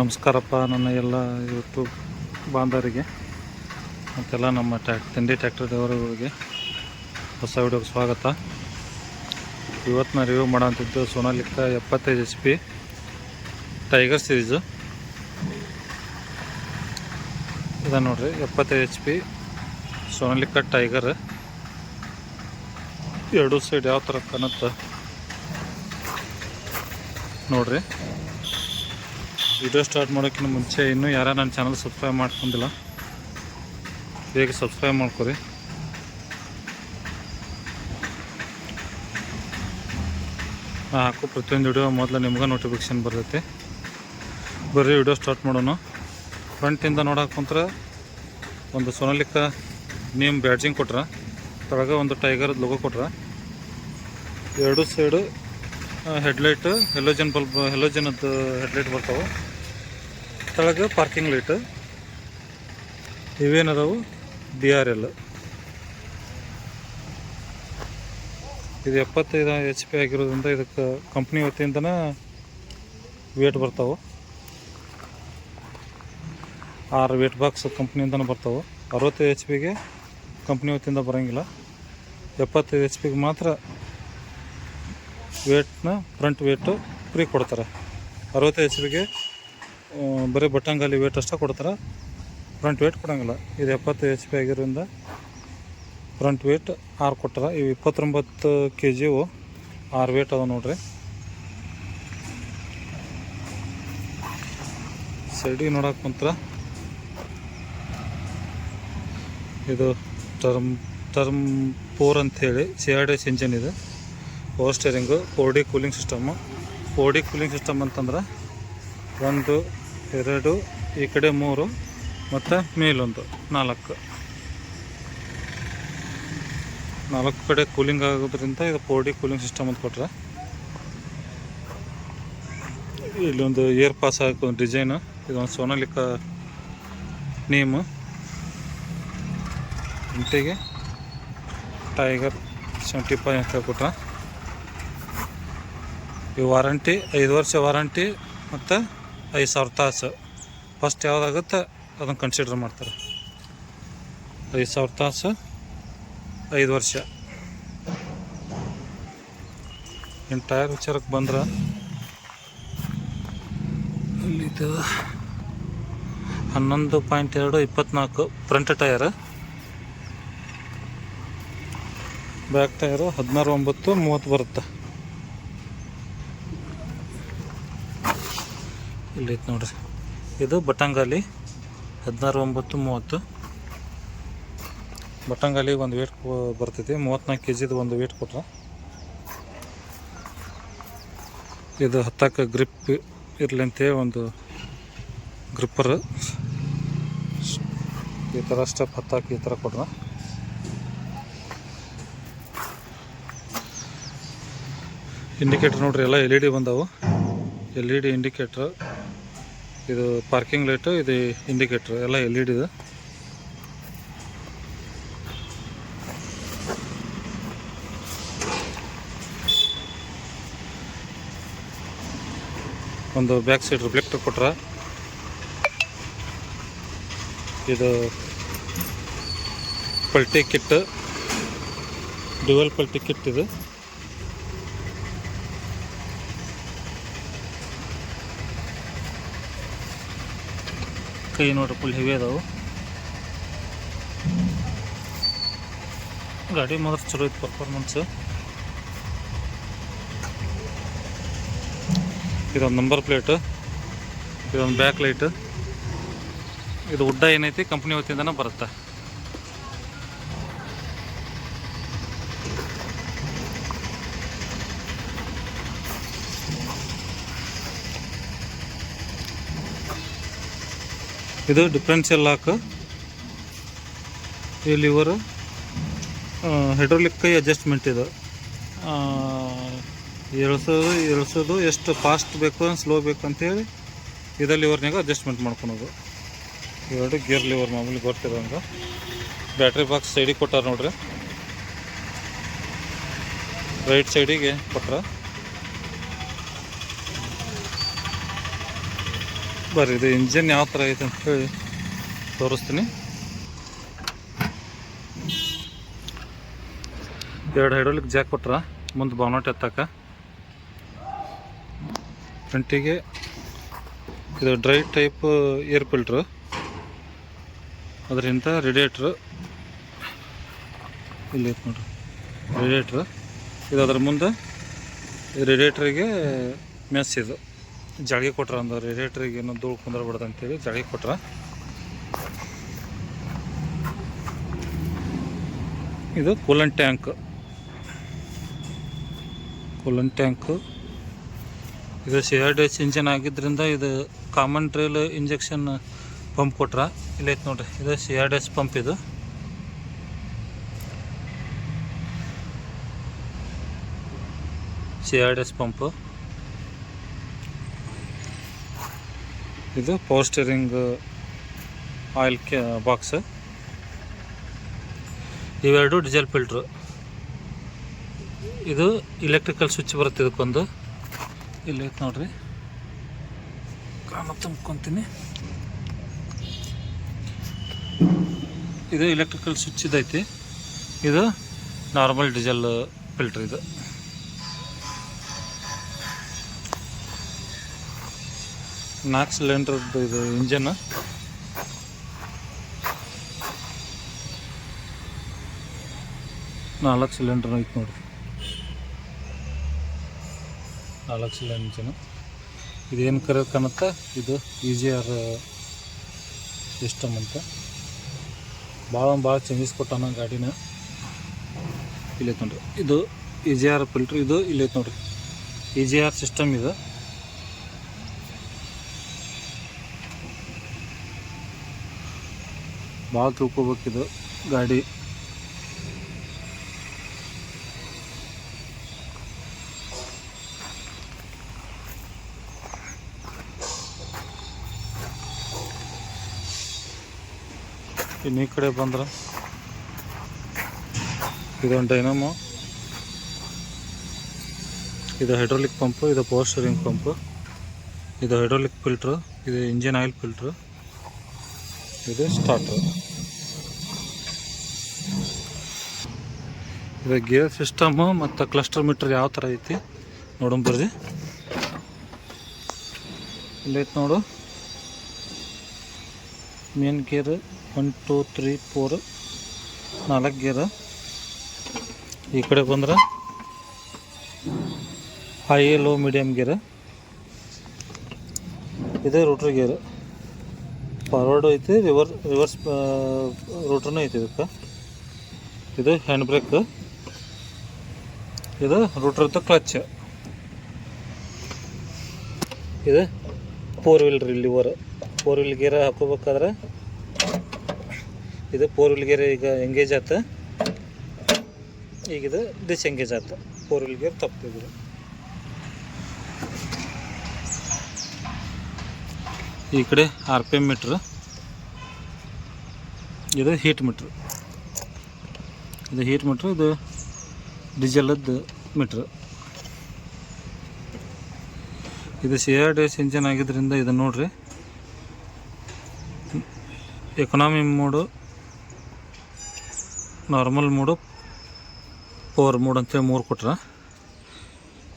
ನಮಸ್ಕಾರಪ್ಪ ನನ್ನ ಎಲ್ಲ ಯೂಟ್ಯೂಬ್ ಬಾಂಧವರಿಗೆ, ಮತ್ತೆಲ್ಲ ನಮ್ಮ ಟ್ಯಾಕ್, ತಿಂಡಿ ಟ್ಯಾಕ್ಟರ್ ಡ್ರೈವರ್ಗಳಿಗೆ ಹೊಸ ವಿಡಿಯೋಗೆ ಸ್ವಾಗತ. ಇವತ್ತು ನಾನು ರಿವ್ಯೂ ಮಾಡೋಂಥದ್ದು ಸೋನಾಲಿಕ ಎಪ್ಪತ್ತೈದು ಎಚ್ ಪಿ ಟೈಗರ್ ಸೀರೀಸು ಇದೆ ನೋಡ್ರಿ, ಎಪ್ಪತ್ತೈದು ಎಚ್ ಪಿ ಸೋನಾಲಿಕ ಟೈಗರ್ ಎರಡು ಸೈಡ್ ಯಾವ ಥರ ಕಾಣುತ್ತೆ ನೋಡ್ರಿ. ವಿಡಿಯೋ ಸ್ಟಾರ್ಟ್ ಮಾಡೋಕ್ಕಿಂತ ಮುಂಚೆ ಇನ್ನೂ ಯಾರ ನನ್ನ ಚಾನಲ್ ಸಬ್ಸ್ಕ್ರೈಬ್ ಮಾಡ್ಕೊಂಡಿಲ್ಲ. ಬೇಗ ಸಬ್ಸ್ಕ್ರೈಬ್ ಮಾಡ್ಕೊರಿ ನಾ ಹಾಕೋ ಪ್ರತಿಯೊಂದು ವಿಡಿಯೋ ಮೊದಲು ನಿಮ್ಗೆ ನೋಟಿಫಿಕೇಶನ್ ಬರ್ತೈತಿ. ಬರ್ರಿ ವಿಡಿಯೋ ಸ್ಟಾರ್ಟ್ ಮಾಡೋಣ. ಫ್ರಂಟಿಂದ ನೋಡಕ್ಕೆ ಕುಂತ್ರೆ ಒಂದು ಸೋನಾಲಿಕ ನೇಮ್ ಬ್ಯಾಡ್ಜಿಂಗ್ ಕೊಟ್ರ, ತಳಗ ಒಂದು ಟೈಗರ್ ಲೋಗೋ ಕೊಟ್ರ. ಎರಡು ಸೈಡು ಹೆಡ್ಲೈಟ್ ಹೆಲೋಜನ್ ಬಲ್ಬ್ ಹೆಲೋಜನದ್ದು ಹೆಡ್ಲೈಟ್ ಬರ್ತಾವೆ. ಕೆಳಗೆ ಪಾರ್ಕಿಂಗ್ ಲೈಟ್ ಇವೇನದಾವು? ಡಿ ಆರ್ ಎಲ್ ಇದು ಎಪ್ಪತ್ತೈದು ಎಚ್ ಪಿ ಆಗಿರೋದ್ರಿಂದ ಇದಕ್ಕೆ ಕಂಪ್ನಿ ವತಿಯಿಂದನೇ ವೇಟ್ ಬರ್ತಾವೆ. ಆರು ವೇಟ್ ಬಾಕ್ಸ್ ಕಂಪ್ನಿಯಿಂದನೇ ಬರ್ತಾವೆ. ಅರವತ್ತೈದು ಎಚ್ ಪಿಗೆ ಕಂಪ್ನಿ ವತಿಯಿಂದ ಬರೋಂಗಿಲ್ಲ. ಎಪ್ಪತ್ತೈದು ಎಚ್ ಪಿಗೆ ಮಾತ್ರ ವೇಟ್ನ ಫ್ರಂಟ್ ವೇಟು ಫ್ರೀ ಕೊಡ್ತಾರೆ. ಅರವತ್ತೈದು ಎಚ್ ಪಿಗೆ ಬರೀ ಬಟ್ಟಂಗಲ್ಲಿ ವೇಟ್ ಅಷ್ಟೇ ಕೊಡ್ತಾರೆ. ಫ್ರಂಟ್ ವೇಟ್ ಕೊಡೋಂಗಿಲ್ಲ. ಇದು ಎಪ್ಪತ್ತು ಎಚ್ ಪಿ ಆಗಿರೋದ್ರಿಂದ ಫ್ರಂಟ್ ವೇಟ್ ಆರು ಕೊಟ್ಟಾರ. ಇವು ಇಪ್ಪತ್ತೊಂಬತ್ತು ಕೆ ಜಿವು ಆರು ವೇಟ್ ಅದ ನೋಡ್ರಿ. ಸೈಡಿಗೆ ನೋಡಕ್ಕೆ ಕುಂತ್ರ ಇದು ಟರ್ಮ್ ಟರ್ಮ್ ಫೋರ್ ಅಂಥೇಳಿ C R D S engine ಇದೆ. Power steering four D cooling system four D cooling system ಅಂತಂದ್ರೆ ಒಂದು ಎರಡು, ಈ ಕಡೆ ಮೂರು, ಮತ್ತು ಮೇಲೊಂದು, ನಾಲ್ಕು. ನಾಲ್ಕು ಕಡೆ ಕೂಲಿಂಗ್ ಆಗೋದ್ರಿಂದ ಇದು ಫೋರ್ ಡಿ ಕೂಲಿಂಗ್ ಸಿಸ್ಟಮ್ ಅಂತ ಕೊಟ್ರೆ. ಇಲ್ಲೊಂದು ಏರ್ ಪಾಸ್ ಹಾಕೋ ಡಿಸೈನು ಇದೊಂದು ಸೋನಾಲಿಕ ನೇಮು ಇಂಟಿಗೆ ಟೈಗರ್ ಸೆವೆಂಟಿ ಫೈವ್ ಅಂತ ಹೇಳ್ಕೊಟ್ರೆ. ಈ ವಾರಂಟಿ ಐದು ವರ್ಷ ವಾರಂಟಿ ಮತ್ತು ಐದು ಸಾವಿರ ತಾಸು. ಫಸ್ಟ್ ಯಾವುದಾಗುತ್ತೆ ಅದನ್ನು ಕನ್ಸಿಡರ್ ಮಾಡ್ತಾರೆ. ಐದು ಸಾವಿರ ತಾಸು ಐದು ವರ್ಷ. ಇನ್ನು ಟೈರ್ ವಿಚಾರಕ್ಕೆ ಬಂದ್ರೆ? ಇಲ್ಲಿದು ಹನ್ನೊಂದು ಪಾಯಿಂಟ್ ಎರಡು ಇಪ್ಪತ್ನಾಲ್ಕು. ಫ್ರಂಟ್ ಟಯರ್ ಬ್ಯಾಕ್ ಟಯರು ಹದಿನಾರು ಒಂಬತ್ತು ಮೂವತ್ತು ಬರುತ್ತೆ. ಇಲ್ಲೈತೆ ನೋಡ್ರಿ. ಇದು ಬಟ್ಟಂಗಾಲಿ ಹದಿನಾರು ಒಂಬತ್ತು ಮೂವತ್ತು. ಬಟ್ಟಂಗಾಲಿ ಒಂದು ವೇಟ್ ಬರ್ತೈತಿ. ಮೂವತ್ತ್ನಾಲ್ಕು ಕೆ ಜಿದು ಒಂದು ವೇಟ್ ಕೊಟ್ರೆ. ಇದು ಹತ್ತಕ್ಕೆ ಗ್ರಿಪ್ ಇರಲಿ ಒಂದು ಗ್ರಿಪ್ಪರ್ ಈ ಥರ ಸ್ಟೆಪ್ ಹತ್ತಾಕಿ ಈ ಥರ ಕೊಟ್ರೆ. ಇಂಡಿಕೇಟ್ರ್ ನೋಡ್ರಿ, ಎಲ್ಲ ಎಲ್ ಇ ಡಿ ಬಂದವು. ಎಲ್ ಇ ಡಿ ಇಂಡಿಕೇಟ್ರ್ ಇದು ಪಾರ್ಕಿಂಗ್ ಲೈಟು ಇದು ಇಂಡಿಕೇಟ್ರ್ ಎಲ್ಲ ಎಲ್ ಇ ಡಿದು ಒಂದು ಬ್ಯಾಕ್ ಸೈಡ್ ರಿಫ್ಲೆಕ್ಟರ್ ಕೊಟ್ರ. ಇದು ಪಲ್ಟಿ ಕಿಟ್ ಡ್ಯುವಲ್ ಪಲ್ಟಿ ಕಿಟ್ ಇದು. ಕೈ ನೋಡ್ರಿ ಫುಲ್ ಹೆವಿ ಅದಾವು. ಗಾಡಿ ಮಾತ್ರ ಚಲೋ ಐತೆ ಪರ್ಫಾರ್ಮೆನ್ಸ್ ಇದೊಂದು ನಂಬರ್ ಪ್ಲೇಟ್ ಇದೊಂದು ಬ್ಯಾಕ್ ಲೈಟ್ ಇದು ಉಡ್ಡ ಏನೈತಿ ಕಂಪ್ನಿ ವತಿಯಿಂದನೇ ಬರುತ್ತೆ. ಇದು ಡಿಫ್ರೆನ್ಷಿಯಲ್ ಲಾಕ್ ಈ ಲಿವರು ಹೈಡ್ರೋಲಿಕ್ ಅಡ್ಜಸ್ಟ್ಮೆಂಟ್ ಇದು. ಎಳ್ಸೋದು ಎಳ್ಸೋದು ಎಷ್ಟು ಫಾಸ್ಟ್ ಬೇಕು ಸ್ಲೋ ಬೇಕು ಅಂತೇಳಿ ಇದೇ ಲಿವರ್ನಾಗ ಅಡ್ಜಸ್ಟ್ಮೆಂಟ್ ಮಾಡ್ಕೊಳೋದು. ಎರಡು ಗೇರ್ ಲಿವರ್ ಮಾಮೂಲಿ ಬರ್ತಿರೋಂಗೆ ಬ್ಯಾಟ್ರಿ ಬಾಕ್ಸ್ ಸೈಡಿಗೆ ಕೊಟ್ಟಾರ ನೋಡ್ರಿ. ರೈಟ್ ಸೈಡಿಗೆ ಕೊಟ್ರ. ಬರ್ರಿ ಇದು ಇಂಜಿನ್ ಯಾವ ಥರ ಐತೆ ಅಂತ ಹೇಳಿ ತೋರಿಸ್ತೀನಿ. ಎರಡು ಹೈಡ್ರೋಲಿಕ್ ಜಾಕ್ ಕೊಟ್ರ, ಮುಂದೆ ಬಾನೋಟ್ ಎತ್ತಾಕ. ಫ್ರಂಟಿಗೆ ಇದು ಡ್ರೈ ಟೈಪ್ ಏರ್ ಫಿಲ್ಟ್ರು ಅದರಿಂದ ರೇಡಿಯೇಟ್ರು ಇಲ್ಲಿ ನೋಡ್ರಿ. ರೇಡಿಯೇಟ್ರು ಇದು ಅದ್ರ ಮುಂದೆ ರೇಡಿಯೇಟ್ರಿಗೆ ಮೆಸ್ ಇದು. ಜಾಳಿಗೆ ಕೊಟ್ರ ಒಂದು ರೇಡಿಯೇಟ್ರಿಗೆ ಏನೋ ಧೂಳು ಕುಂದ್ರಬಾರ್ದು ಅಂತೇಳಿ ಜಾಳಿಗೆ ಕೊಟ್ರ. ಇದು ಕೂಲನ್ ಟ್ಯಾಂಕ್. Coolant tank. ಇದು C R D S engine ಆಗಿದ್ದರಿಂದ ಇದು ಕಾಮನ್ ಟ್ರೇಲ್ ಇಂಜೆಕ್ಷನ್ ಪಂಪ್ ಕೊಟ್ರ. ಇಲ್ಲೈತೆ ನೋಡ್ರಿ, ಇದು C R D S pump ಇದು. C R D S pump ಇದು ಪವರ್ ಸ್ಟೀರಿಂಗ್ ಆಯಿಲ್ ಬಾಕ್ಸ್. ಇವೆರಡು ಡೀಸೆಲ್ ಫಿಲ್ಟ್ರು. ಇದು ಇಲೆಕ್ಟ್ರಿಕಲ್ ಸ್ವಿಚ್ ಬರುತ್ತೆ ಇದಕ್ಕೊಂದು. ಇಲ್ಲಿ ನೋಡ್ರಿ. ಕಾಮ ತುಂಬ್ಕೊತೀನಿ. ಇದು ಎಲೆಕ್ಟ್ರಿಕಲ್ ಸ್ವಿಚ್ ಇದೈತಿ. ಇದು ನಾರ್ಮಲ್ ಡೀಸೆಲ್ ಫಿಲ್ಟರ್ ಇದು. ನಾಲ್ಕು ಸಿಲಿಂಡ್ರದ್ದು ಇದು ಇಂಜನ್ ನಾಲ್ಕು ಸಿಲಿಂಡರ್ ಐತೆ ನೋಡ್ರಿ. ನಾಲ್ಕು ಸಿಲಿಂಡರ್ ಇಂಜನ್ ಇದೇನು ಕರೆ ಕಾಣುತ್ತೆ? ಇದು ಜಿ ಆರ್ ಸಿಸ್ಟಮ್ ಅಂತ. ಭಾಳ ಭಾಳ ಚೇಂಜಸ್ ಕೊಟ್ಟಾನ ಗಾಡಿನ. ಇಲ್ಲೈತೆ ನೋಡ್ರಿ. ಇದು ಇ ಜಿ ಆರ್ ಫಿಲ್ಟ್ರ್ ಇದು ಇಲ್ಲೈತೆ ನೋಡ್ರಿ. ಇ ಜಿ ಆರ್ ಸಿಸ್ಟಮ್ ಇದು. ಭಾಳ ಇದು ಗಾಡಿ. ಇನ್ನು ಈ ಕಡೆ ಬಂದ್ರೆ ಇದೊಂದು ಡೈನಮೋ ಇದು ಹೈಡ್ರೋಲಿಕ್ ಪಂಪು ಇದು ಪವರ್ ಸ್ಟೀರಿಂಗ್ ಪಂಪು ಇದು ಹೈಡ್ರೋಲಿಕ್ ಫಿಲ್ಟ್ರು ಇದು ಇಂಜಿನ್ ಆಯಿಲ್ ಫಿಲ್ಟ್ರು ಇದು ಸ್ಟಾರ್ಟರ್ ಇದು ಗೇರ್ ಸಿಸ್ಟಮು ಮತ್ತು ಕ್ಲಸ್ಟರ್ ಮೀಟರ್ ಯಾವ ಥರ ಐತಿ? ಬರ್ರಿ. ಇಲ್ಲೈತೆ ನೋಡು. Main gear one two three four ನಾಲ್ಕು ಗೇರ್ ಈ ಕಡೆ ಬಂದ್ರೆ ಹೈ ಲೋ ಮೀಡಿಯಮ್ ಗೇರ್ ಇದೇ ರೂಟ್ರ್ ಗೇರ್ ಫಾರ್ವರ್ಡು ಐತಿ ರಿವರ್ ರಿವರ್ಸ್ ರೋಟ್ರೂ ಐತಿ ಇದಕ್ಕೆ. ಇದು ಹ್ಯಾಂಡ್ ಬ್ರೇಕ್ ಇದು ರೂಟ್ರದ್ದು ಕ್ಲಚ್ ಇದು four wheel lever four wheel gear ಹಾಕೋಬೇಕಾದ್ರೆ ಇದು ಫೋರ್ ವೀಲ್ ಗೇರ್ ಈಗ ಎಂಗೇಜ್ ಆತ. ಈಗ ಇದು ಡಿಸ್ಎಂಗೇಜ್ ಆತ. ಫೋರ್ ವೀಲ್ ಗೇರ್ ತಪ್ಪಿದ್ರು ಈ ಕಡೆ ಆರ್ ಪಿ ಎಂ ಮೀಟ್ರ್ ಇದು ಹೀಟ್ ಮೀಟ್ರ್ ಇದು ಹೀಟ್ ಮೀಟ್ರ್ ಇದು ಡೀಸೆಲದ್ದು ಮೀಟ್ರ್ ಇದು C R D S engine ಆಗಿದ್ದರಿಂದ ಇದು ನೋಡ್ರಿ. Economy mode normal mode power mode ಅಂತೇಳಿ ಮೂರು ಕೊಟ್ರ.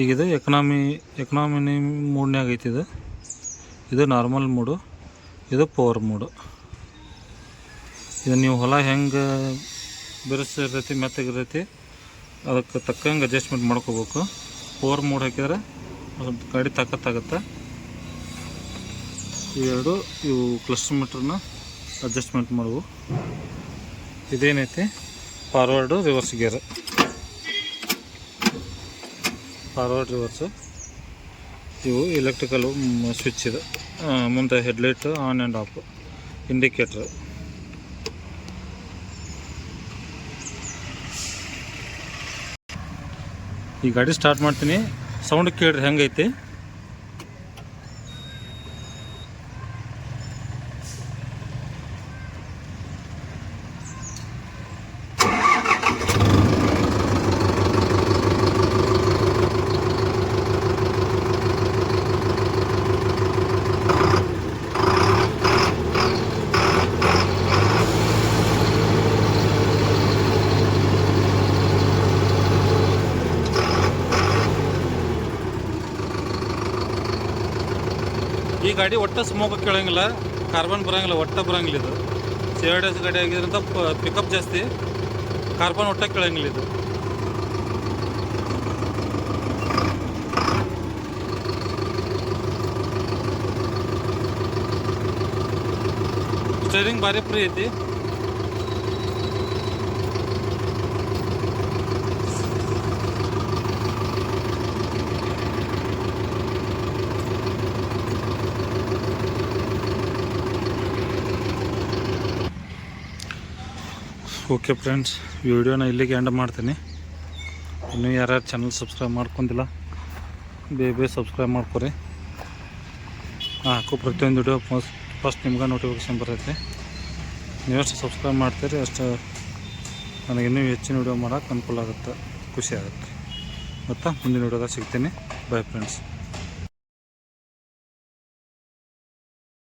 ಈಗಿದು ಎಕನಾಮಿ ಎಕನಾಮಿ ಮೋಡ್ನ್ಯಾಗ ಐತಿ ಇದು. ಇದು ನಾರ್ಮಲ್ ಮೂಡು ಇದು ಪವರ್ ಮೋಡು ಇದು ನೀವು ಹೊಲ ಹೆಂಗೆ ಬಿರುಸಿರ್ತೈತಿ, ಮೆತ್ತಗಿರ್ತೈತಿ, ಅದಕ್ಕೆ ತಕ್ಕಂಗೆ ಅಡ್ಜಸ್ಟ್ಮೆಂಟ್ ಮಾಡ್ಕೋಬೇಕು. ಫೋರ್ ಮೂಡ್ ಹಾಕಿದ್ರೆ ಸ್ವಲ್ಪ ಗಾಡಿ ತಾಕತ್ತಾಗುತ್ತೆ. ಇವೆರಡು ಇವು ಕ್ಲಸ್ಟರ್ ಮೀಟ್ರನ್ನ ಅಡ್ಜಸ್ಟ್ಮೆಂಟ್ ಮಾಡುವು. ಇದೇನೈತಿ? Forward reverse gear forward reverse ಇವು ಎಲೆಕ್ಟ್ರಿಕಲ್ ಸ್ವಿಚ್ ಇದು. ಮುಂದೆ headlight on and off indicator ಈ ಗಾಡಿ ಸ್ಟಾರ್ಟ್ ಮಾಡ್ತೀನಿ. ಸೌಂಡ್ ಕೇಳಿರಿ ಹೆಂಗೈತಿ? ಈ ಗಾಡಿ ಒಟ್ಟು ಸ್ಮೋಕ್ ಕೇಳಂಗಿಲ್ಲ ಕಾರ್ಬನ್ ಬರೋಂಗಿಲ್ಲ, ಒಟ್ಟ ಬರಂಗಿಲ್ಲ ಇದು. ಸೇವೆಡ್ ಡೇಸ್ ಗಾಡಿ ಆಗಿದ್ರಿಂದ ಪಿಕಪ್ ಜಾಸ್ತಿ ಕಾರ್ಬನ್ ಒಟ್ಟ ಕೇಳೋಂಗಿಲ್ಲ ಇದು. ಸ್ಟೇರಿಂಗ್ ಭಾರಿ ಫ್ರೀ ಐತಿ. ಓಕೆ ಫ್ರೆಂಡ್ಸ್, ವಿಡಿಯೋನ ಇಲ್ಲಿಗೆ ಎಂಡ್ ಮಾಡ್ತೀನಿ. ಇನ್ನೂ ಯಾರ್ಯಾರು ಚಾನಲ್ ಸಬ್ಸ್ಕ್ರೈಬ್ ಮಾಡ್ಕೊಂಡಿಲ್ಲ, ಬೇಗ ಸಬ್ಸ್ಕ್ರೈಬ್ ಮಾಡ್ಕೊರಿ. ಹಾಕು, ಪ್ರತಿಯೊಂದು ವಿಡಿಯೋ ಫಸ್ಟ್ ಫಸ್ಟ್ ನಿಮ್ಗೆ ನೋಟಿಫಿಕೇಶನ್ ಬರತ್ತೆ. ನೀವು ಎಷ್ಟು ಸಬ್ಸ್ಕ್ರೈಬ್ ಮಾಡ್ತೀರಿ, ಅಷ್ಟು ನನಗೆ ಇನ್ನೂ ಹೆಚ್ಚಿನ ವಿಡಿಯೋ ಮಾಡೋಕ್ಕೆ ಅನುಕೂಲ ಆಗುತ್ತೆ, ಖುಷಿ ಆಗುತ್ತೆ. ಮತ್ತು ಮುಂದಿನ ವಿಡಿಯೋದಾಗ ಸಿಗ್ತೀನಿ. Bye friends